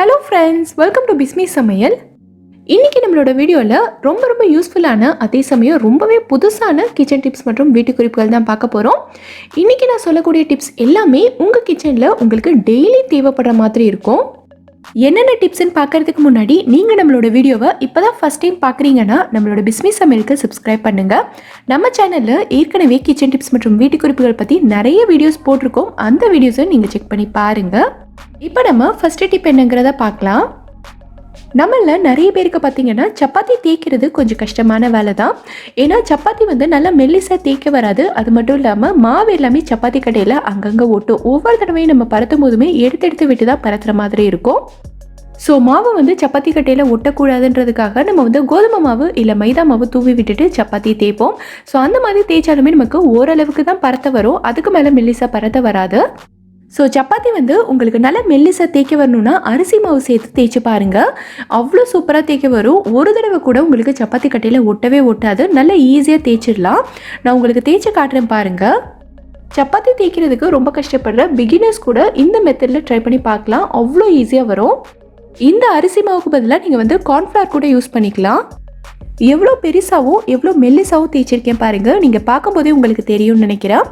Hello friends welcome to Bismi சமையல் இன்னைக்கு நம்மளோட வீடியோவில் ரொம்ப ரொம்ப யூஸ்ஃபுல்லான அதே சமயம் ரொம்பவே புதுசான கிச்சன் டிப்ஸ் மற்றும் வீட்டு குறிப்புகள் தான் பார்க்க போகிறோம் இன்றைக்கி நான் சொல்லக்கூடிய டிப்ஸ் எல்லாமே உங்கள் கிச்சனில் உங்களுக்கு டெய்லி தேவைப்படுற மாதிரி இருக்கும். என்னென்ன டிப்ஸ்ன்னு பார்க்கறதுக்கு முன்னாடி நீங்கள் நம்மளோட வீடியோவை இப்போ தான் ஃபஸ்ட் டைம் பார்க்குறீங்கன்னா நம்மளோட பிஸ்மி சமையலுக்கு சப்ஸ்கிரைப் பண்ணுங்கள் நம்ம சேனலில் ஏற்கனவே கிச்சன் டிப்ஸ் மற்றும் வீட்டு குறிப்புகள் பற்றி நிறைய வீடியோஸ் போட்டிருக்கோம். அந்த வீடியோஸை நீங்கள் செக் பண்ணி பாருங்கள் இப்போ நம்ம ஃபஸ்ட்டு டிப் என்னங்கிறத பார்க்கலாம். நம்மள நிறைய பேருக்கு பார்த்தீங்கன்னா சப்பாத்தி தேய்க்கிறது கொஞ்சம் கஷ்டமான வேலை தான் ஏன்னா சப்பாத்தி வந்து நல்லா மெல்லிசாக தேய்க்க வராது. அது மட்டும் இல்லாமல் மாவு எல்லாமே சப்பாத்தி கடையில் அங்கங்கே ஒட்டும். ஒவ்வொரு தடவையும் நம்ம பரத்தும் போதுமே எடுத்து எடுத்து விட்டு தான் பரத்துற மாதிரி இருக்கும். ஸோ மாவு வந்து சப்பாத்தி கட்டையில் ஒட்டக்கூடாதுன்றதுக்காக நம்ம வந்து கோதுமை மாவு இல்லை மைதா மாவு தூவி விட்டுட்டு சப்பாத்தி தேய்ப்போம். ஸோ அந்த மாதிரி தேய்ச்சாலுமே நமக்கு ஓரளவுக்கு தான் பரத்த வரும். அதுக்கு மேலே மெல்லிசாக பரத்த வராது. ஸோ சப்பாத்தி வந்து உங்களுக்கு நல்லா மெல்லிசாக தேய்க்க வரணும்னா அரிசி மாவு சேர்த்து தேய்ச்சி பாருங்கள் அவ்வளோ சூப்பராக தேய்க்க வரும். ஒரு தடவை கூட உங்களுக்கு சப்பாத்தி கட்டையில் ஒட்டவே ஒட்டாது. நல்லா ஈஸியாக தேய்ச்சிடலாம். நான் உங்களுக்கு தேய்ச்சி காட்டுறேன் பாருங்கள் சப்பாத்தி தேய்க்கிறதுக்கு ரொம்ப கஷ்டப்படுற பிகினர்ஸ் கூட இந்த மெத்தடில் ட்ரை பண்ணி பார்க்கலாம். அவ்வளோ ஈஸியாக வரும். இந்த அரிசி மாவுக்கு பதிலாக நீங்கள் வந்து கார்ன்ஃப்ளவர் கூட யூஸ் பண்ணிக்கலாம். எவ்வளோ பெருசாகவும் எவ்வளோ மெல்லிசாகவும் தேய்ச்சிருக்கேன் பாருங்கள் நீங்கள் பார்க்கும்போதே உங்களுக்கு தெரியும்னு நினைக்கிறேன்.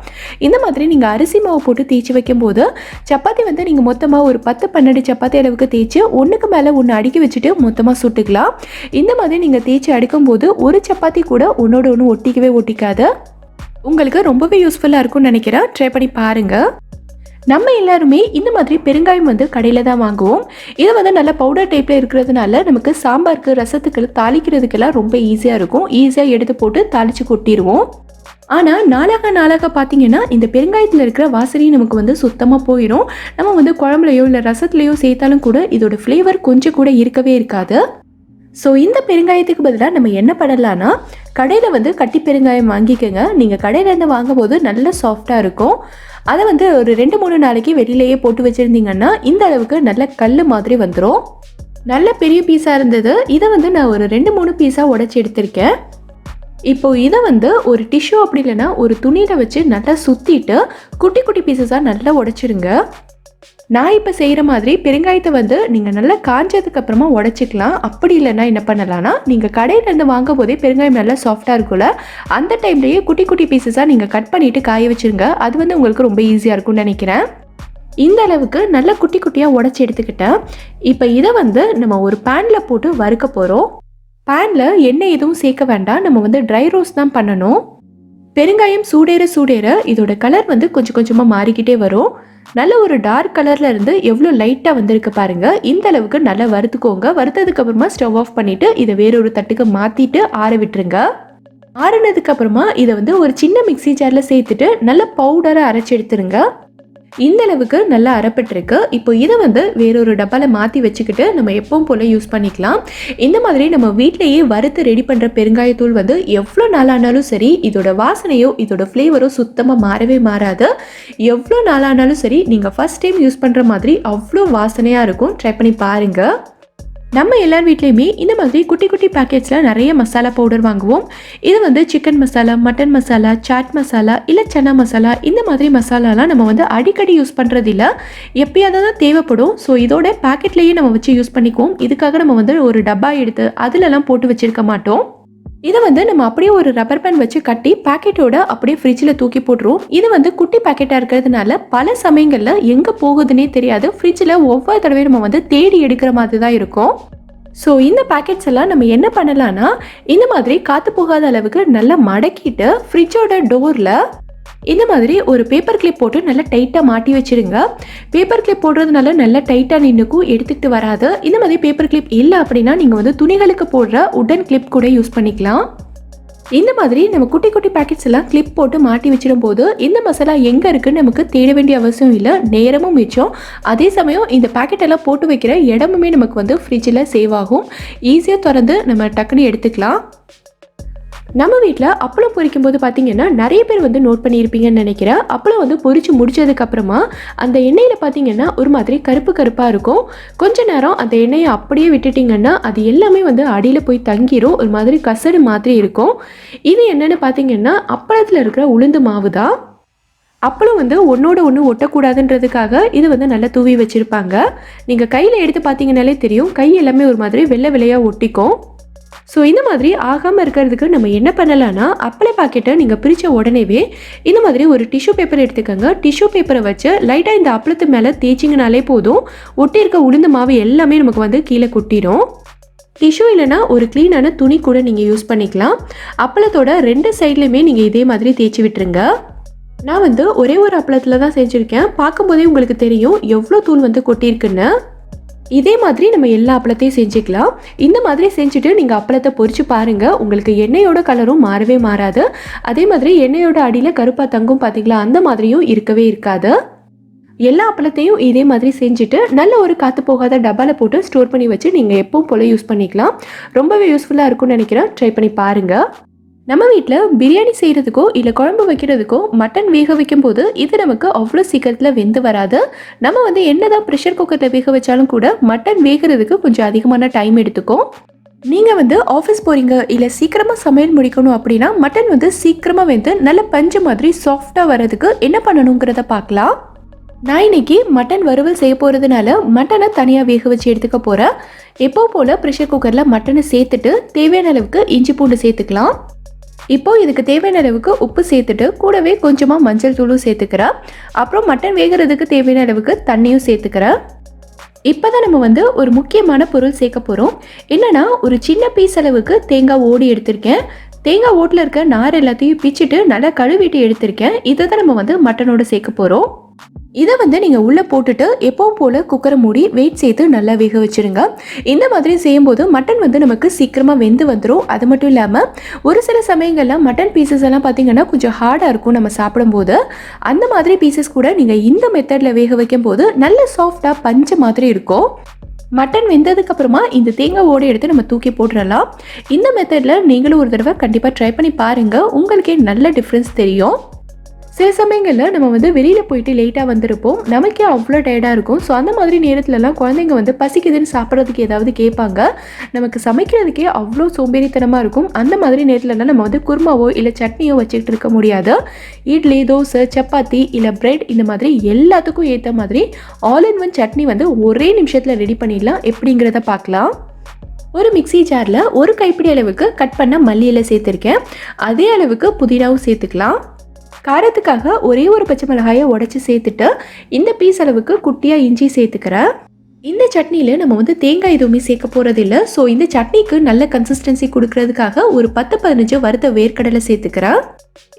இந்த மாதிரி நீங்கள் அரிசி மாவு போட்டு தேய்ச்சி வைக்கும்போது சப்பாத்தி வந்து நீங்கள் மொத்தமாக ஒரு பத்து பன்னெண்டு சப்பாத்தி அளவுக்கு தேய்ச்சி ஒன்றுக்கு மேலே ஒன்று அடுக்கி வச்சுட்டு மொத்தமாக சுட்டுக்கலாம். இந்த மாதிரி நீங்கள் தேய்ச்சி அடுக்கும்போது ஒரு சப்பாத்தி கூட ஒன்றோட ஒன்று ஒட்டிக்கவே ஒட்டிக்காது. உங்களுக்கு ரொம்பவே யூஸ்ஃபுல்லாக இருக்கும்னு நினைக்கிறேன். ட்ரை பண்ணி பாருங்கள் நம்ம எல்லாருமே இந்த மாதிரி பெருங்காயம் வந்து கடையில் தான் வாங்குவோம். இது வந்து நல்ல பவுடர் டைப்பில் இருக்கிறதுனால நமக்கு சாம்பாருக்கு ரசத்துக்கு தாளிக்கிறதுக்கெல்லாம் ரொம்ப ஈஸியாக இருக்கும். ஈஸியாக எடுத்து போட்டு தாளித்து கொட்டிடுவோம். ஆனால் நாளாக நாளாக பார்த்தீங்கன்னா இந்த பெருங்காயத்தில் இருக்கிற வாசனையும் நமக்கு வந்து சுத்தமாக போயிடும் நம்ம வந்து குழம்புலையோ இல்லை ரசத்துலையோ சேர்த்தாலும் கூட இதோட ஃப்ளேவர் கொஞ்சம் கூட இருக்கவே இருக்காது. ஸோ இந்த பெருங்காயத்துக்கு பதிலாக நம்ம என்ன பண்ணலான்னா கடையில் வந்து கட்டி பெருங்காயம் வாங்கிக்கோங்க. நீங்கள் கடையிலேருந்து வாங்கும்போது நல்ல சாஃப்டாக இருக்கும். அதை வந்து ஒரு ரெண்டு மூணு நாளைக்கு வெளியிலேயே போட்டு வச்சுருந்தீங்கன்னா இந்த அளவுக்கு நல்ல கல் மாதிரி வந்துடும் நல்ல பெரிய பீஸாக இருந்தது. இதை வந்து நான் ஒரு ரெண்டு மூணு பீஸாக உடச்சி எடுத்திருக்கேன். இப்போ இதை வந்து ஒரு டிஷ்யூ அப்படி இல்லைன்னா ஒரு துணியில் வச்சு நல்லா சுற்றிட்டு குட்டி குட்டி பீசஸாக நல்லா உடச்சிருங்க. நான் இப்போ செய்கிற மாதிரி பெருங்காயத்தை வந்து நீங்கள் நல்லா காஞ்சதுக்கு அப்புறமா உடச்சிக்கலாம். அப்படி இல்லைன்னா என்ன பண்ணலாம்னா நீங்கள் கடையிலேருந்து வாங்கும் போதே பெருங்காயம் நல்லா சாஃப்டாக இருக்கும்ல அந்த டைம்லேயே குட்டி குட்டி பீசஸாக நீங்கள் கட் பண்ணிவிட்டு காய வச்சுருங்க. அது வந்து உங்களுக்கு ரொம்ப ஈஸியாக இருக்கும்னு நினைக்கிறேன். இந்த அளவுக்கு நல்லா குட்டி குட்டியாக உடச்சி எடுத்துக்கிட்டேன். இப்போ இதை வந்து நம்ம ஒரு பேனில் போட்டு வறுக்க போகிறோம் பேனில் எண்ணெய் எதுவும் சேர்க்க வேண்டாம். நம்ம வந்து ட்ரை ரோஸ் தான் பண்ணணும். பெருங்காயம் சூடேற சூடேற இதோட கலர் வந்து கொஞ்சம் கொஞ்சமாக மாறிக்கிட்டே வரும். நல்ல ஒரு டார்க் கலரில் இருந்து எவ்வளோ லைட்டாக வந்திருக்கு பாருங்கள் இந்த அளவுக்கு நல்லா வறுத்துக்கோங்க. வறுத்ததுக்கு அப்புறமா ஸ்டவ் ஆஃப் பண்ணிவிட்டு இதை வேறொரு தட்டுக்கு மாற்றிட்டு ஆற விட்டுருங்க. ஆறினதுக்கப்புறமா இதை வந்து ஒரு சின்ன மிக்ஸி ஜாரில் சேர்த்துட்டு நல்ல பவுடரை அரைச்சி எடுத்துருங்க. இந்த அளவுக்கு நல்லா அறப்பட்டிருக்கு இப்போ இதை வந்து வேறொரு டப்பாவில் மாற்றி வச்சுக்கிட்டு நம்ம எப்பவும் போல் யூஸ் பண்ணிக்கலாம். இந்த மாதிரி நம்ம வீட்டிலையே வறுத்து ரெடி பண்ணுற பெருங்காயத்தூள் வந்து எவ்வளோ நாளானாலும் சரி இதோட வாசனையோ இதோட ஃப்ளேவரோ சுத்தமாக மாறவே மாறாது. எவ்வளோ நாளானாலும் சரி நீங்கள் ஃபஸ்ட் டைம் யூஸ் பண்ணுற மாதிரி அவ்வளோ வாசனையாக இருக்கும். ட்ரை பண்ணி பாருங்கள் நம்ம எல்லார் வீட்லேயுமே இந்த மாதிரி குட்டி குட்டி பேக்கெட்ஸில் நிறைய மசாலா பவுடர் வாங்குவோம். இது வந்து சிக்கன் மசாலா மட்டன் மசாலா சாட் மசாலா இல்லை சன்னா மசாலா இந்த மாதிரி மசாலாலாம் நம்ம வந்து அடிக்கடி யூஸ் பண்ணுறது இல்லை எப்பயாவது தான் தேவைப்படும். ஸோ இதோட பேக்கெட்லேயே நம்ம வச்சு யூஸ் பண்ணிக்குவோம். இதுக்காக நம்ம வந்து ஒரு டப்பா எடுத்து அதிலலாம் போட்டு வச்சிருக்க மாட்டோம். இதை வந்து நம்ம அப்படியே ஒரு ரப்பர் பேண்ட் வச்சு கட்டி பாக்கெட்டோட அப்படியே ஃப்ரிட்ஜில் தூக்கி போட்டுருவோம். இது வந்து குட்டி பாக்கெட்டாக இருக்கிறதுனால பல சமயங்களில் எங்கே போகுதுன்னே தெரியாது. ஃப்ரிட்ஜில் ஒவ்வொரு தடவையும் நம்ம வந்து தேடி எடுக்கிற மாதிரி தான் இருக்கும். ஸோ இந்த பேக்கெட்ஸ் எல்லாம் நம்ம என்ன பண்ணலாம்னா இந்த மாதிரி காற்று போகாத அளவுக்கு நல்லா மடக்கிட்டு ஃப்ரிட்ஜோட டோரில் இந்த மாதிரி ஒரு பேப்பர் கிளிப் போட்டு நல்லா டைட்டாக மாட்டி வச்சிருங்க. பேப்பர் கிளிப் போடுறதுனால நல்லா டைட்டாக நின்றுக்கும் எடுத்துக்கிட்டு வராது. இந்த மாதிரி பேப்பர் கிளிப் இல்லை அப்படின்னா நீங்கள் வந்து துணிகளுக்கு போடுற உடன் கிளிப் கூட யூஸ் பண்ணிக்கலாம். இந்த மாதிரி நம்ம குட்டி குட்டி பேக்கெட்ஸ் எல்லாம் கிளிப் போட்டு மாட்டி வச்சிடும் போது இந்த மசாலா எங்கே இருக்குன்னு நமக்கு தேட வேண்டிய அவசியம் இல்லை. நேரமும் மிச்சம். அதே சமயம் இந்த பேக்கெட் எல்லாம் போட்டு வைக்கிற இடமுமே நமக்கு வந்து ஃப்ரிட்ஜில் சேவ் ஆகும். ஈஸியாக திறந்து நம்ம டக்குன்னு எடுத்துக்கலாம். நம்ம வீட்டில் அப்பளம் பொரிக்கும் போது பார்த்தீங்கன்னா நிறைய பேர் வந்து நோட் பண்ணியிருப்பீங்கன்னு நினைக்கிறேன். அப்பளம் வந்து பொரிச்சு முடிச்சதுக்கப்புறமா அந்த எண்ணெயில் பார்த்தீங்கன்னா ஒரு மாதிரி கருப்பு கருப்பாக இருக்கும். கொஞ்ச நேரம் அந்த எண்ணெயை அப்படியே விட்டுட்டிங்கன்னா அது எல்லாமே வந்து அடியில் போய் தங்கிரும். ஒரு மாதிரி கசடு மாதிரி இருக்கும். இது என்னென்னு பார்த்தீங்கன்னா அப்பளத்தில் இருக்கிற உளுந்து மாவு தான். அப்பளம் வந்து ஒன்றோட ஒன்று ஒட்டக்கூடாதுன்றதுக்காக இது வந்து நல்லா தூவி வச்சுருப்பாங்க. நீங்கள் கையில் எடுத்து பார்த்தீங்கனாலே தெரியும். கை எல்லாமே ஒரு மாதிரி வெள்ளை வெள்ளையாக ஒட்டிக்கும். ஸோ இந்த மாதிரி ஆகாமல் இருக்கிறதுக்கு நம்ம என்ன பண்ணலாம்னா அப்பளை பாக்கெட்டை நீங்கள் பிரித்த உடனேவே இந்த மாதிரி ஒரு டிஷ்யூ பேப்பர் எடுத்துக்கோங்க. டிஷ்யூ பேப்பரை வச்சு லைட்டாக இந்த அப்பளத்து மேலே தேய்ச்சிங்கனாலே போதும். ஒட்டி இருக்க உளுந்து மாவு எல்லாமே நமக்கு வந்து கீழே கொட்டிடும் டிஷ்யூ இல்லைனா ஒரு க்ளீனான துணி கூட நீங்கள் யூஸ் பண்ணிக்கலாம். அப்பளத்தோட ரெண்டு சைட்லையுமே நீங்கள் இதே மாதிரி தேய்ச்சி விட்டுருங்க. நான் வந்து ஒரே ஒரு அப்பளத்தில் தான் செஞ்சுருக்கேன். பார்க்கும்போதே உங்களுக்கு தெரியும் எவ்வளோ தூள் வந்து கொட்டியிருக்குன்னு. இதே மாதிரி நம்ம எல்லா அப்பளத்தையும் செஞ்சுக்கலாம். இந்த மாதிரி செஞ்சுட்டு நீங்கள் அப்பளத்தை பொறிச்சு பாருங்கள் உங்களுக்கு எண்ணெயோட கலரும் மாறவே மாறாது. அதே மாதிரி எண்ணெயோட அடியில் கருப்பாக தங்கும் பார்த்தீங்களா அந்த மாதிரியும் இருக்கவே இருக்காது. எல்லா அப்பளத்தையும் இதே மாதிரி செஞ்சுட்டு நல்ல ஒரு காற்று போகாத டப்பாவில் போட்டு ஸ்டோர் பண்ணி வச்சு நீங்கள் எப்பவும் போல் யூஸ் பண்ணிக்கலாம். ரொம்பவே யூஸ்ஃபுல்லாக இருக்கும்னு நினைக்கிறேன். ட்ரை பண்ணி பாருங்கள் நம்ம வீட்டில் பிரியாணி செய்கிறதுக்கோ இல்லை குழம்பு வைக்கிறதுக்கோ மட்டன் வேக வைக்கும் போது இது நமக்கு அவ்வளோ சீக்கிரத்தில் வெந்து வராது. நம்ம வந்து என்னதான் ப்ரெஷர் குக்கரில் வேக வச்சாலும் கூட மட்டன் வேகிறதுக்கு கொஞ்சம் அதிகமான டைம் எடுத்துக்கும். நீங்கள் வந்து ஆஃபீஸ் போகிறீங்க இல்லை சீக்கிரமாக சமையல் முடிக்கணும் அப்படின்னா மட்டன் வந்து சீக்கிரமாக வெந்து நல்ல பஞ்சு மாதிரி சாஃப்டாக வர்றதுக்கு என்ன பண்ணணுங்கிறத பார்க்கலாம். நான் இன்னைக்கு மட்டன் வறுவல் செய்ய போகிறதுனால மட்டனை தனியாக வேக வச்சு எடுத்துக்க போகிறேன் எப்போ போல் ப்ரெஷர் குக்கரில் மட்டனை சேர்த்துட்டு தேவையான அளவுக்கு இஞ்சி பூண்டு சேர்த்துக்கலாம். இப்போ இதுக்கு தேவையான அளவுக்கு உப்பு சேர்த்துட்டு கூடவே கொஞ்சமாக மஞ்சள் தூளும் சேர்த்துக்கிறேன் அப்புறம் மட்டன் வேகிறதுக்கு தேவையான அளவுக்கு தண்ணியும் சேர்த்துக்கிறேன் இப்போ தான் நம்ம வந்து ஒரு முக்கியமான பொருள் சேர்க்க போகிறோம் என்னன்னா ஒரு சின்ன பீஸ் அளவுக்கு தேங்காய் ஓடி எடுத்திருக்கேன். தேங்காய் ஓட்டில் இருக்க நார் எல்லாத்தையும் பிச்சுட்டு நல்லா கழுவிட்டு எடுத்திருக்கேன். இதை தான் நம்ம வந்து மட்டனோடு சேர்க்க போகிறோம் இதை வந்து நீங்கள் உள்ளே போட்டுட்டு எப்பவும் போல் குக்கரை மூடி வெயிட் சேர்த்து நல்லா வேக வச்சுருங்க. இந்த மாதிரி செய்யும்போது மட்டன் வந்து நமக்கு சீக்கிரமாக வெந்து வந்துடும் அது மட்டும் இல்லாமல் ஒரு சில சமயங்களில் மட்டன் பீசஸ் எல்லாம் பார்த்தீங்கன்னா கொஞ்சம் ஹார்டாக இருக்கும் நம்ம சாப்பிடும்போது. அந்த மாதிரி பீசஸ் கூட நீங்கள் இந்த மெத்தடில் வேக வைக்கும் போது நல்ல சாஃப்டாக பஞ்ச மாதிரி இருக்கும். மட்டன் வெந்ததுக்கு அப்புறமா இந்த தேங்காய் ஓடை எடுத்து நம்ம தூக்கி போட்டுடலாம். இந்த மெத்தடில் நீங்களும் ஒரு தடவை கண்டிப்பாக ட்ரை பண்ணி பாருங்கள் உங்களுக்கே நல்ல டிஃப்ரென்ஸ் தெரியும். சில சமயங்களில் நம்ம வந்து வெளியில் போயிட்டு லேட்டாக வந்திருப்போம். நமக்கே அவ்வளோ டயர்டாக இருக்கும். ஸோ அந்த மாதிரி நேரத்துலலாம் குழந்தைங்க வந்து பசிக்குதுன்னு சாப்பிட்றதுக்கு ஏதாவது கேட்பாங்க. நமக்கு சமைக்கிறதுக்கே அவ்வளோ சோம்பேறித்தனமாக இருக்கும். அந்த மாதிரி நேரத்துலலாம் நம்ம வந்து குருமாவோ இல்லை சட்னியோ வச்சுக்கிட்டு இருக்க முடியாது. இட்லி தோசை சப்பாத்தி இல்லை பிரெட் இந்த மாதிரி எல்லாத்துக்கும் ஏற்ற மாதிரி ஆல் இன் ஒன் சட்னி வந்து ஒரே நிமிஷத்தில் ரெடி பண்ணிடலாம். எப்படிங்கிறத பார்க்கலாம். ஒரு மிக்ஸி ஜாரில் ஒரு கைப்பிடி அளவுக்கு கட் பண்ண மல்லி இலை சேர்த்துருக்கேன். அதே அளவுக்கு புதினாவும் சேர்த்துக்கலாம். காரத்துக்காக ஒரே ஒரு பச்சை மிளகாயை உடச்சி சேர்த்துட்டு இந்த பீஸ் அளவுக்கு குட்டியாக இஞ்சி சேர்த்துக்கிறேன் இந்த சட்னியில் நம்ம வந்து தேங்காய் எதுவுமே சேர்க்க போகிறதில்ல ஸோ இந்த சட்னிக்கு நல்ல கன்சிஸ்டன்சி கொடுக்கறதுக்காக ஒரு பத்து பதினஞ்சு வறுத்த வேர்க்கடலை சேர்த்துக்கிறேன்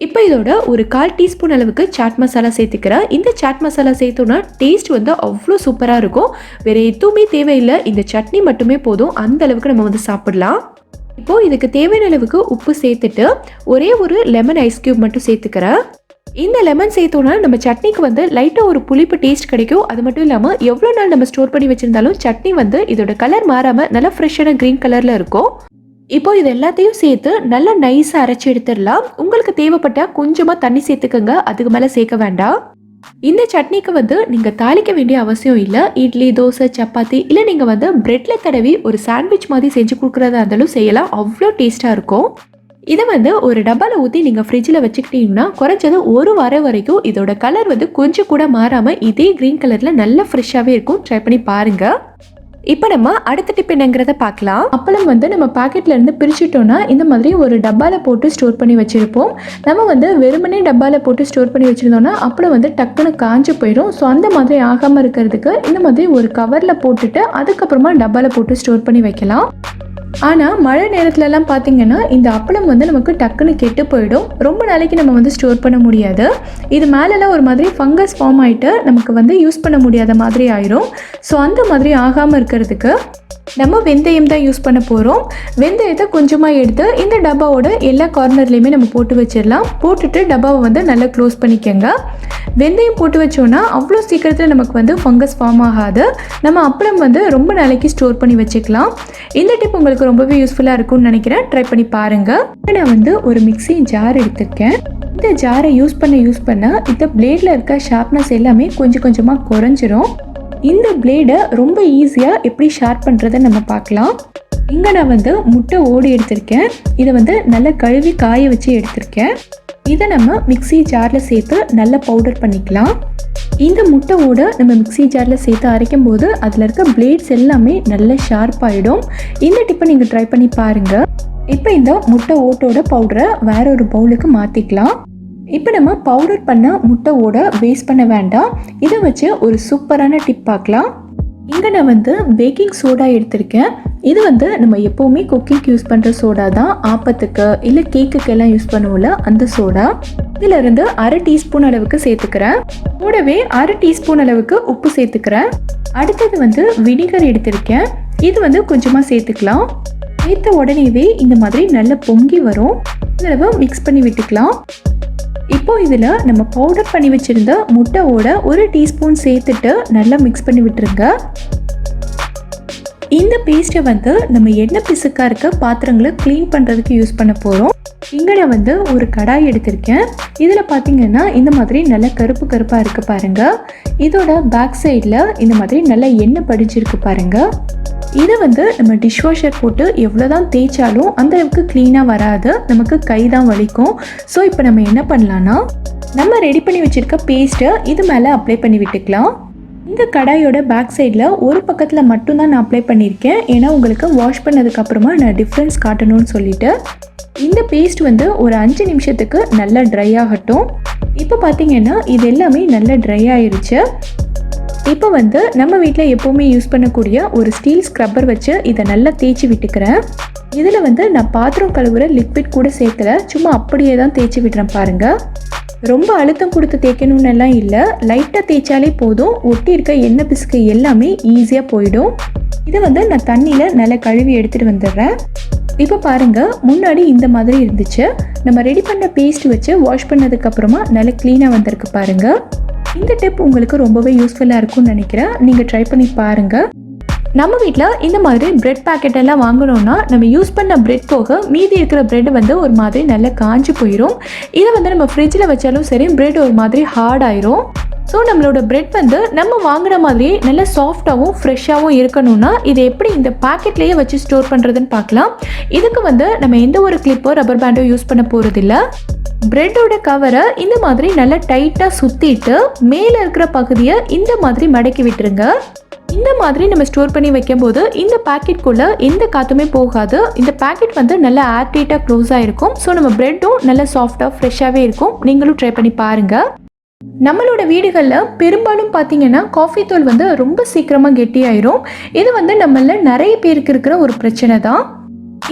இப்போ இதோட ஒரு கால் டீஸ்பூன் அளவுக்கு சாட் மசாலா சேர்த்துக்கிறேன் இந்த சாட் மசாலா சேர்த்தோன்னா டேஸ்ட் வந்து அவ்வளோ சூப்பராக இருக்கும். வேறு எதுவுமே தேவையில்லை. இந்த சட்னி மட்டுமே போதும். அந்த அளவுக்கு நம்ம வந்து சாப்பிடலாம். இப்போது இதுக்கு தேவையான அளவுக்கு உப்பு சேர்த்துட்டு ஒரே ஒரு லெமன் ஐஸ் க்யூப் மட்டும் சேர்த்துக்கிறேன். இந்த லெமன் சேர்த்தோன்னா நம்ம சட்னிக்கு வந்து லைட்டாக ஒரு புளிப்பு டேஸ்ட் கிடைக்கும். அது மட்டும் இல்லாமல் எவ்வளோ நாள் நம்ம ஸ்டோர் பண்ணி வச்சுருந்தாலும் சட்னி வந்து இதோட கலர் மாறாமல் நல்லா ஃப்ரெஷ்ஷான க்ரீன் கலரில் இருக்கும். இப்போ இது எல்லாத்தையும் சேர்த்து நல்லா நைஸாக அரைச்சி எடுத்துடலாம். உங்களுக்கு தேவைப்பட்டால் கொஞ்சமாக தண்ணி சேர்த்துக்கோங்க. அதுக்கு மேலே சேர்க்க வேண்டாம். இந்த சட்னிக்கு வந்து நீங்கள் தாளிக்க வேண்டிய அவசியம் இல்லை. இட்லி தோசை சப்பாத்தி இல்லை நீங்கள் வந்து ப்ரெட்டில் தடவி ஒரு சாண்ட்விச் மாதிரி செஞ்சு கொடுக்குறதா இருந்தாலும் செய்யலாம். அவ்வளோ டேஸ்ட்டாக இருக்கும். இதை வந்து ஒரு டப்பாவில் ஊற்றி நீங்கள் ஃப்ரிட்ஜில் வச்சுக்கிட்டீங்கன்னா குறைஞ்சது ஒரு வாரம் வரைக்கும் இதோட கலர் வந்து கொஞ்சம் கூட மாறாமல் இதே க்ரீன் கலரில் நல்ல ஃப்ரெஷ்ஷாகவே இருக்கும். ட்ரை பண்ணி பாருங்கள் இப்போ நம்ம அடுத்த டிப் என்னங்கிறத பார்க்கலாம். அப்பளம் வந்து நம்ம பாக்கெட்ல இருந்து பிரிச்சுட்டோம்னா இந்த மாதிரி ஒரு டப்பாவில் போட்டு ஸ்டோர் பண்ணி வச்சுருப்போம். நம்ம வந்து வெறுமனே டப்பாவில் போட்டு ஸ்டோர் பண்ணி வச்சிருந்தோம்னா அப்பளம் வந்து டக்குன்னு காஞ்சு போயிடும். ஸோ அந்த மாதிரி ஆகாமல் இருக்கிறதுக்கு இந்த மாதிரி ஒரு கவரில் போட்டுட்டு அதுக்கப்புறமா டப்பாவில் போட்டு ஸ்டோர் பண்ணி வைக்கலாம். ஆனால் மழை நேரத்துலலாம் பார்த்தீங்கன்னா இந்த அப்பளம் வந்து நமக்கு டக்குன்னு கெட்டு போயிடும். ரொம்ப நாளைக்கு நம்ம வந்து ஸ்டோர் பண்ண முடியாது. இது மேலெலாம் ஒரு மாதிரி ஃபங்கஸ் ஃபார்ம் ஆகிட்டு நமக்கு வந்து யூஸ் பண்ண முடியாத மாதிரி ஆயிரும். ஸோ அந்த மாதிரி ஆகாமல் இருக்கிறதுக்கு நம்ம வெந்தயம் தான் யூஸ் பண்ண போகிறோம் வெந்தயத்தை கொஞ்சமாக எடுத்து இந்த டப்பாவோட எல்லா கார்னர்லேயுமே நம்ம போட்டு வச்சிடலாம். போட்டுட்டு டப்பாவை வந்து நல்லா க்ளோஸ் பண்ணிக்கோங்க. வெந்தயம் போட்டு வச்சோன்னா அவ்வளோ சீக்கிரத்தில் நமக்கு வந்து ஃபங்கஸ் ஃபார்ம் ஆகாது. நம்ம அப்பளம் வந்து ரொம்ப நாளைக்கு ஸ்டோர் பண்ணி வச்சுக்கலாம். இந்த டிப் உங்களுக்கு ரொம்பவே யூஸ்ஃபுல்லாக இருக்கும்னு நினைக்கிறேன். ட்ரை பண்ணி பாருங்கள் நான் வந்து ஒரு மிக்ஸி ஜார் எடுத்திருக்கேன். இந்த ஜாரை யூஸ் பண்ண யூஸ் பண்ண இந்த பிளேடில் இருக்க ஷார்ப்னஸ் எல்லாமே கொஞ்சம் கொஞ்சமாக குறைஞ்சிரும். இந்த பிளேடை ரொம்ப ஈஸியாக எப்படி ஷார்ப் பண்ணுறதை நம்ம பார்க்கலாம். இங்கே நான் வந்து முட்டை ஓடி எடுத்திருக்கேன். இதை வந்து நல்லா கழுவி காய வச்சு எடுத்திருக்கேன். இதை நம்ம மிக்ஸி ஜாரில் சேர்த்து நல்லா பவுடர் பண்ணிக்கலாம். இந்த முட்டை ஓட நம்ம மிக்ஸி ஜாரில் சேர்த்து அரைக்கும் போது அதில் இருக்க பிளேட்ஸ் எல்லாமே நல்லா ஷார்ப் ஆகிடும் இந்த டிப்பை நீங்கள் ட்ரை பண்ணி பாருங்கள் இப்போ இந்த முட்டை ஓட்டோட பவுடரை வேற ஒரு பவுலுக்கு மாற்றிக்கலாம் இப்போ நம்ம பவுடர் பண்ண முட்டையோட வேஸ்ட் பண்ண வேண்டாம். இதை வச்சு ஒரு சூப்பரான டிப் பார்க்கலாம். இங்கே நான் வந்து பேக்கிங் சோடா எடுத்திருக்கேன். இது வந்து நம்ம எப்போவுமே குக்கிங்க்கு யூஸ் பண்ணுற சோடா தான். ஆப்பத்துக்கு இல்லை கேக்குக்கெல்லாம் யூஸ் பண்ணுவோம்ல அந்த சோடா இதிலிருந்து அரை டீஸ்பூன் அளவுக்கு சேர்த்துக்கிறேன். கூடவே அரை டீஸ்பூன் அளவுக்கு உப்பு சேர்த்துக்கிறேன். அடுத்தது வந்து வினிகர் எடுத்திருக்கேன். இது வந்து கொஞ்சமாக சேர்த்துக்கலாம். சேர்த்த உடனேவே இந்த மாதிரி நல்ல பொங்கி வரும். தடவை மிக்ஸ் பண்ணி விட்டுக்கலாம். இப்போ இதில் நம்ம பவுடர் பண்ணி வச்சுருந்த முட்டையோட ஒரு டீஸ்பூன் சேர்த்துட்டு நல்லா மிக்ஸ் பண்ணி விட்டுருங்க. இந்த பேஸ்ட்டை வந்து நம்ம எண்ணெய் பிசுக்காக இருக்க பாத்திரங்களை க்ளீன் பண்ணுறதுக்கு யூஸ் பண்ண போகிறோம் இங்கே வந்து ஒரு கடாய் எடுத்திருக்கேன். இதில் பார்த்தீங்கன்னா இந்த மாதிரி நல்ல கருப்பு கருப்பாக இருக்குது பாருங்கள் இதோட பேக் சைடில் இந்த மாதிரி நல்லா எண்ணெய் படிச்சிருக்கு பாருங்கள் இதை வந்து நம்ம டிஷ்வாஷர் போட்டு எவ்வளோ தான் தேய்ச்சாலும் அந்த அளவுக்கு க்ளீனாக வராது. நமக்கு கை தான் வலிக்கும். ஸோ இப்போ நம்ம என்ன பண்ணலான்னா நம்ம ரெடி பண்ணி வச்சுருக்க பேஸ்ட்டை இது மேலே அப்ளை பண்ணி விட்டுக்கலாம். இந்த கடாயோட பேக் சைடில் ஒரு பக்கத்தில் மட்டும்தான் நான் அப்ளை பண்ணியிருக்கேன். ஏன்னா உங்களுக்கு வாஷ் பண்ணதுக்கப்புறமா நான் டிஃப்ரென்ஸ் காட்டணும்னு சொல்லிட்டு. இந்த பேஸ்ட் வந்து ஒரு அஞ்சு நிமிஷத்துக்கு நல்லா ட்ரை ஆகட்டும். இப்போ பார்த்தீங்கன்னா இது எல்லாமே நல்லா ட்ரை ஆயிருச்சு. இப்போ வந்து நம்ம வீட்டில் எப்போவுமே யூஸ் பண்ணக்கூடிய ஒரு ஸ்டீல் ஸ்க்ரப்பர் வச்சு இதை நல்லா தேய்ச்சி விட்டுக்கிறேன். இதில் வந்து நான் பாத்திரம் கழுவுற லிக்விட் கூட சேர்க்கல. சும்மா அப்படியே தான் தேய்ச்சி விடுறேன் பாருங்கள் ரொம்ப அழுத்தம் கொடுத்து தேய்க்கணும்னு எல்லாம் இல்லை. லைட்டாக தேய்ச்சாலே போதும். ஒட்டி இருக்க எண்ணெய் பிசுக்கு எல்லாமே ஈஸியாக போயிடும். இதை வந்து நான் தண்ணியில் நல்லா கழுவி எடுத்துகிட்டு வந்துடுறேன். இப்போ பாருங்கள் முன்னாடி இந்த மாதிரி இருந்துச்சு. நம்ம ரெடி பண்ண பேஸ்ட் வச்சு வாஷ் பண்ணதுக்கப்புறமா நல்லா க்ளீனாக வந்திருக்கு பாருங்கள் இந்த டிப் உங்களுக்கு ரொம்பவே யூஸ்ஃபுல்லாக இருக்கும்னு நினைக்கிறேன். நீங்கள் ட்ரை பண்ணி பாருங்கள் நம்ம வீட்டில் இந்த மாதிரி பிரெட் பாக்கெட் எல்லாம் வாங்கினோம்னா நம்ம யூஸ் பண்ண பிரெட் போக மீதி இருக்கிற பிரெட் வந்து ஒரு மாதிரி நல்லா காஞ்சி போயிடும் இதை வந்து நம்ம ஃப்ரிட்ஜில் வச்சாலும் சரி பிரெட் ஒரு மாதிரி ஹார்ட் ஆயிரும். ஸோ நம்மளோட பிரெட் வந்து நம்ம வாங்குற மாதிரியே நல்ல சாஃப்டாகவும் ஃப்ரெஷ்ஷாகவும் இருக்கணும்னா இதை எப்படி இந்த பாக்கெட்லேயே வச்சு ஸ்டோர் பண்ணுறதுன்னு பார்க்கலாம். இதுக்கு வந்து நம்ம எந்த ஒரு கிளிப்போ ரப்பர் பேண்டோ யூஸ் பண்ண போகிறதில்ல பிரெட்டோட கவரை இந்த மாதிரி நல்லா டைட்டாக சுற்றிட்டு மேலே இருக்கிற பகுதியை இந்த மாதிரி மடக்கி விட்டுருங்க. இந்த மாதிரி நம்ம ஸ்டோர் பண்ணி வைக்கும்போது இந்த பாக்கெட்குள்ளே எந்த காற்றுமே போகாது. இந்த பாக்கெட் வந்து நல்லா ஏர்டைட்டாக க்ளோஸ் ஆகிருக்கும் ஸோ நம்ம பிரெட்டும் நல்லா சாஃப்டாக ஃப்ரெஷ்ஷாகவே இருக்கும். நீங்களும் ட்ரை பண்ணி பாருங்கள் நம்மளோட வீடுகளில் பெரும்பாலும் பார்த்தீங்கன்னா காஃபி தூள் வந்து ரொம்ப சீக்கிரமாக கெட்டியாயிரும். இது வந்து நம்மள நிறைய பேருக்கு இருக்கிற ஒரு பிரச்சனை தான்.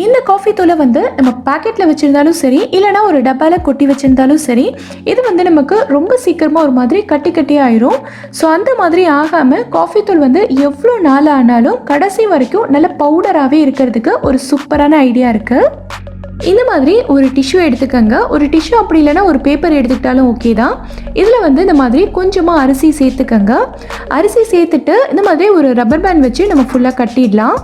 இந்த காஃபி தூளை வந்து நம்ம பாக்கெட்டில் வச்சுருந்தாலும் சரி இல்லைனா ஒரு டப்பாவில் கொட்டி வச்சுருந்தாலும் சரி இது வந்து நமக்கு ரொம்ப சீக்கிரமாக ஒரு மாதிரி கட்டி கட்டி ஆயிரும் ஸோ அந்த மாதிரி ஆகாமல் காஃபி தூள் வந்து எவ்வளோ நாள் ஆனாலும் கடைசி வரைக்கும் நல்ல பவுடராகவே இருக்கிறதுக்கு ஒரு சூப்பரான ஐடியா இருக்குது இந்த மாதிரி ஒரு டிஷ்யூ எடுத்துக்கோங்க. ஒரு டிஷ்யூ அப்படி இல்லைன்னா ஒரு பேப்பர் எடுத்துக்கிட்டாலும் ஓகே தான். இதில் வந்து இந்த மாதிரி கொஞ்சமாக அரிசி சேர்த்துக்கோங்க. அரிசி சேர்த்துட்டு இந்த மாதிரி ஒரு ரப்பர் பேண்ட் வச்சு நம்ம ஃபுல்லாக கட்டிடலாம்.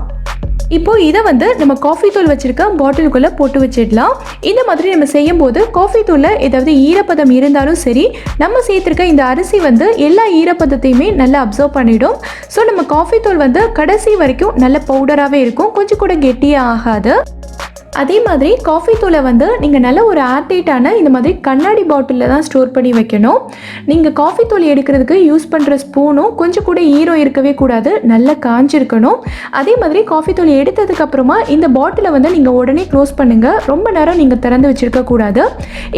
இப்போ இதை வந்து நம்ம காஃபி தூள் வச்சிருக்க பாட்டிலுக்குள்ளே போட்டு வச்சிடலாம். இந்த மாதிரி நம்ம செய்யும் போது காஃபி தூளில் ஏதாவது ஈரப்பதம் இருந்தாலும் சரி நம்ம சேர்த்துருக்க இந்த அரிசி வந்து எல்லா ஈரப்பதத்தையுமே நல்லா அப்சர்வ் பண்ணிடும். ஸோ நம்ம காஃபி தூள் வந்து கடைசி வரைக்கும் நல்ல பவுடராகவே இருக்கும். கொஞ்சம் கூட கெட்டியாக ஆகாது. அதே மாதிரி காஃபி தூளை வந்து நீங்கள் நல்ல ஒரு ஏர்டைட்டான இந்த மாதிரி கண்ணாடி பாட்டிலில் தான் ஸ்டோர் பண்ணி வைக்கணும். நீங்கள் காஃபி தூள் எடுக்கிறதுக்கு யூஸ் பண்ணுற ஸ்பூனும் கொஞ்சம் கூட ஈரம் இருக்கவே கூடாது நல்லா காஞ்சிருக்கணும். அதே மாதிரி காஃபி தூள் எடுத்ததுக்கப்புறமா இந்த பாட்டிலை வந்து நீங்கள் உடனே க்ளோஸ் பண்ணுங்கள் ரொம்ப நேரம் நீங்கள் திறந்து வச்சுருக்க கூடாது.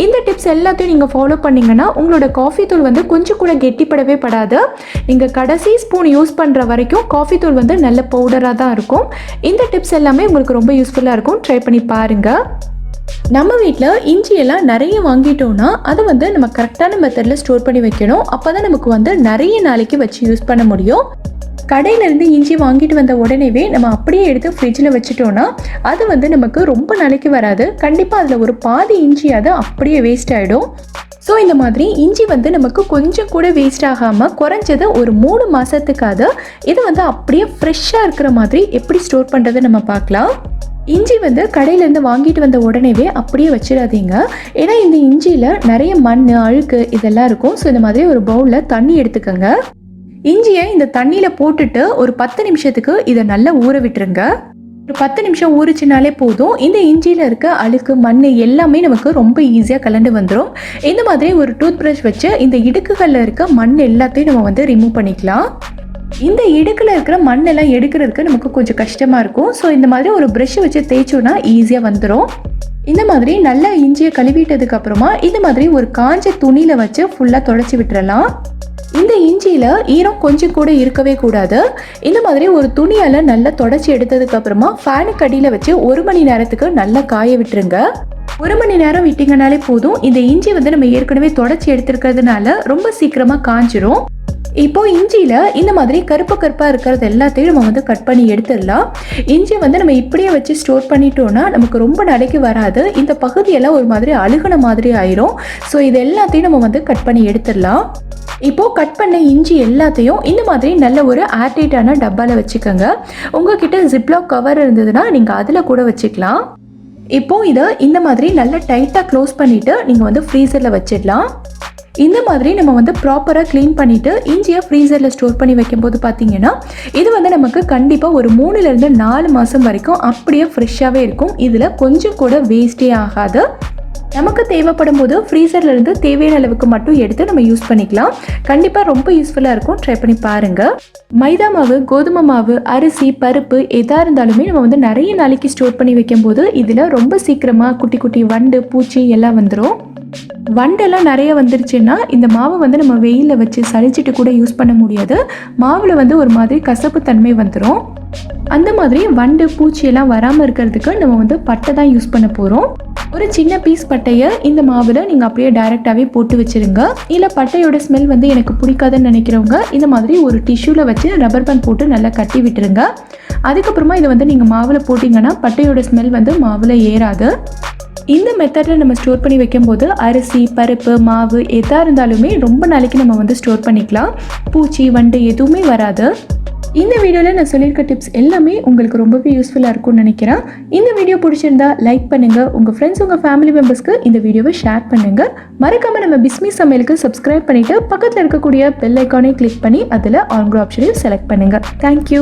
இந்த டிப்ஸ் எல்லாத்தையும் நீங்கள் ஃபாலோ பண்ணிங்கன்னா உங்களோட காஃபி தூள் வந்து கொஞ்சம் கூட கெட்டிப்படவே படாது. நீங்கள் கடைசி ஸ்பூன் யூஸ் பண்ணுற வரைக்கும் காஃபி தூள் வந்து நல்ல பவுடராக தான் இருக்கும். இந்த டிப்ஸ் எல்லாமே உங்களுக்கு ரொம்ப யூஸ்ஃபுல்லாக இருக்கும். ட்ரை பண்ணி பாருங்க. நம்ம வீட்டில் இஞ்சியெல்லாம் நிறைய வாங்கிட்டோம்னா அதை வந்து நம்ம கரெக்டான மெத்தடில் ஸ்டோர் பண்ணி வைக்கணும். அப்போ தான் நமக்கு வந்து நிறைய நாளைக்கு வச்சு யூஸ் பண்ண முடியும். கடையிலேருந்து இஞ்சி வாங்கிட்டு வந்த உடனேவே நம்ம அப்படியே எடுத்து ஃப்ரிட்ஜில் வச்சுட்டோன்னா அது வந்து நமக்கு ரொம்ப நாளைக்கு வராது. கண்டிப்பாக அதில் ஒரு பாதி இஞ்சி அது அப்படியே வேஸ்ட் ஆகிடும் ஸோ இந்த மாதிரி இஞ்சி வந்து நமக்கு கொஞ்சம் கூட வேஸ்ட் ஆகாமல் குறைஞ்சது ஒரு மூணு மாதத்துக்காவது இதை வந்து அப்படியே ஃப்ரெஷ்ஷாக இருக்கிற மாதிரி எப்படி ஸ்டோர் பண்ணுறதை நம்ம பார்க்கலாம். இஞ்சி வந்து கடையிலேருந்து வாங்கிட்டு வந்த உடனேவே அப்படியே வச்சிடாதீங்க. ஏன்னா இந்த இஞ்சியில் நிறைய மண் அழுக்கு இதெல்லாம் இருக்கும். ஸோ இந்த மாதிரி ஒரு பவுலில் தண்ணி எடுத்துக்கோங்க. இஞ்சியை இந்த தண்ணியில் போட்டுட்டு ஒரு பத்து நிமிஷத்துக்கு இதை நல்லா ஊற விட்டுருங்க. ஒரு பத்து நிமிஷம் ஊறிச்சினாலே போதும். இந்த இஞ்சியில் இருக்க அழுக்கு மண் எல்லாமே நமக்கு ரொம்ப ஈஸியாக கலந்து வந்துடும் இந்த மாதிரி ஒரு டூத் ப்ரஷ் வச்சு இந்த இடுக்குகளில் இருக்க மண் எல்லாத்தையும் நம்ம வந்து ரிமூவ் பண்ணிக்கலாம். இந்த இடுக்கில் இருக்கிற மண்ணெல்லாம் எடுக்கிறதுக்கு நமக்கு கொஞ்சம் கஷ்டமாக இருக்கும். ஸோ இந்த மாதிரி ஒரு ப்ரெஷ்ஷை வச்சு தேய்ச்சோன்னா ஈஸியாக வந்துடும் இந்த மாதிரி நல்லா இஞ்சியை கழுவிட்டதுக்கு அப்புறமா இந்த மாதிரி ஒரு காஞ்ச துணியில் வச்சு ஃபுல்லாக தொடச்சி விட்டுறலாம். இந்த இஞ்சியில் ஈரம் கொஞ்சம் கூட இருக்கவே கூடாது. இந்த மாதிரி ஒரு துணியால் நல்லா தொடச்சி எடுத்ததுக்கு அப்புறமா ஃபேனுக்கு அடியில் வச்சு ஒரு மணி நேரத்துக்கு நல்லா காய விட்டுருங்க. ஒரு மணி நேரம் விட்டிங்கனாலே போதும். இந்த இஞ்சி வந்து நம்ம ஏற்கனவே தொடச்சி எடுத்துருக்கிறதுனால ரொம்ப சீக்கிரமாக காஞ்சிரும். இப்போ இஞ்சியில் இந்த மாதிரி கருப்பு கருப்பாக இருக்கிறது எல்லாத்தையும் நம்ம வந்து கட் பண்ணி எடுத்துடலாம். இஞ்சி வந்து நம்ம இப்படியே வச்சு ஸ்டோர் பண்ணிட்டோம்னா நமக்கு ரொம்ப நாளைக்கு வராது. இந்த பகுதியெல்லாம் ஒரு மாதிரி அழுகுன மாதிரி ஆயிரும். ஸோ இது எல்லாத்தையும் நம்ம வந்து கட் பண்ணி எடுத்துடலாம். இப்போ கட் பண்ண இஞ்சி எல்லாத்தையும் இந்த மாதிரி நல்ல ஒரு ஏர்டைட்டான டப்பாவில் வச்சுக்கோங்க. உங்ககிட்ட ஜிப்லாக் கவர் இருந்ததுன்னா நீங்கள் அதில் கூட வச்சுக்கலாம். இப்போ இதை இந்த மாதிரி நல்லா டைட்டாக க்ளோஸ் பண்ணிவிட்டு நீங்கள் வந்து ஃப்ரீசரில் வச்சிடலாம். இந்த மாதிரி நம்ம வந்து ப்ராப்பராக க்ளீன் பண்ணிவிட்டு இஞ்சியை ஃப்ரீசரில் ஸ்டோர் பண்ணி வைக்கும்போது பார்த்தீங்கன்னா இது வந்து நமக்கு கண்டிப்பாக ஒரு மூணுலேருந்து நாலு மாதம் வரைக்கும் அப்படியே ஃப்ரெஷ்ஷாகவே இருக்கும். இதில் கொஞ்சம் கூட வேஸ்டே ஆகாது. நமக்கு தேவைப்படும் போது ஃப்ரீசர்லேருந்து தேவையான அளவுக்கு மட்டும் எடுத்து நம்ம யூஸ் பண்ணிக்கலாம். கண்டிப்பாக ரொம்ப யூஸ்ஃபுல்லாக இருக்கும். ட்ரை பண்ணி பாருங்க. மைதா மாவு கோதுமை மாவு அரிசி பருப்பு எதாக இருந்தாலுமே நம்ம வந்து நிறைய நாளைக்கு ஸ்டோர் பண்ணி வைக்கும்போது இதில் ரொம்ப சீக்கிரமாக குட்டி குட்டி வண்டு பூச்சி எல்லாம் வந்துடும் வண்டெல்லாம் நிறைய வந்துருச்சுன்னா இந்த மாவை வந்து நம்ம வெயிலில் வச்சு சளிச்சிட்டு கூட யூஸ் பண்ண முடியாது. மாவில் வந்து ஒரு மாதிரி கசப்பு தன்மை வந்துடும் அந்த மாதிரி வண்டு பூச்சியெல்லாம் வராமல் இருக்கிறதுக்கு நம்ம வந்து பட்டை தான் யூஸ் பண்ண போகிறோம் ஒரு சின்ன பீஸ் பட்டையை இந்த மாவில் நீங்கள் அப்படியே டைரெக்டாகவே போட்டு வச்சுருங்க. இல்லை பட்டையோட ஸ்மெல் வந்து எனக்கு பிடிக்காதுன்னு நினைக்கிறவங்க இந்த மாதிரி ஒரு டிஷ்யூவில் வச்சு ரப்பர் பேண்ட் போட்டு நல்லா கட்டி விட்டுருங்க. அதுக்கப்புறமா இதை வந்து நீங்கள் மாவில் போட்டிங்கன்னா பட்டையோட ஸ்மெல் வந்து மாவில் ஏறாது. இந்த மெத்தடில் நம்ம ஸ்டோர் பண்ணி வைக்கும்போது அரிசி பருப்பு மாவு எதாக இருந்தாலுமே ரொம்ப நாளைக்கு நம்ம வந்து ஸ்டோர் பண்ணிக்கலாம். பூச்சி வண்டு எதுவுமே வராது. இந்த வீடியோவில் நான் சொல்லியிருக்க டிப்ஸ் எல்லாமே உங்களுக்கு ரொம்பவே யூஸ்ஃபுல்லாக இருக்கும்னு நினைக்கிறேன். இந்த வீடியோ பிடிச்சிருந்தா லைக் பண்ணுங்கள் உங்கள் ஃப்ரெண்ட்ஸ் உங்கள் ஃபேமிலி மெம்பர்ஸ்க்கு இந்த வீடியோவை ஷேர் பண்ணுங்கள் மறக்காமல் நம்ம பிஸ்மி சமையலுக்கு சப்ஸ்கிரைப் பண்ணிவிட்டு பக்கத்தில் இருக்கக்கூடிய பெல் ஐக்கானை கிளிக் பண்ணி அதில் ஆன்க்ரோ ஆப்ஷனையும் செலக்ட் பண்ணுங்கள் தேங்க்யூ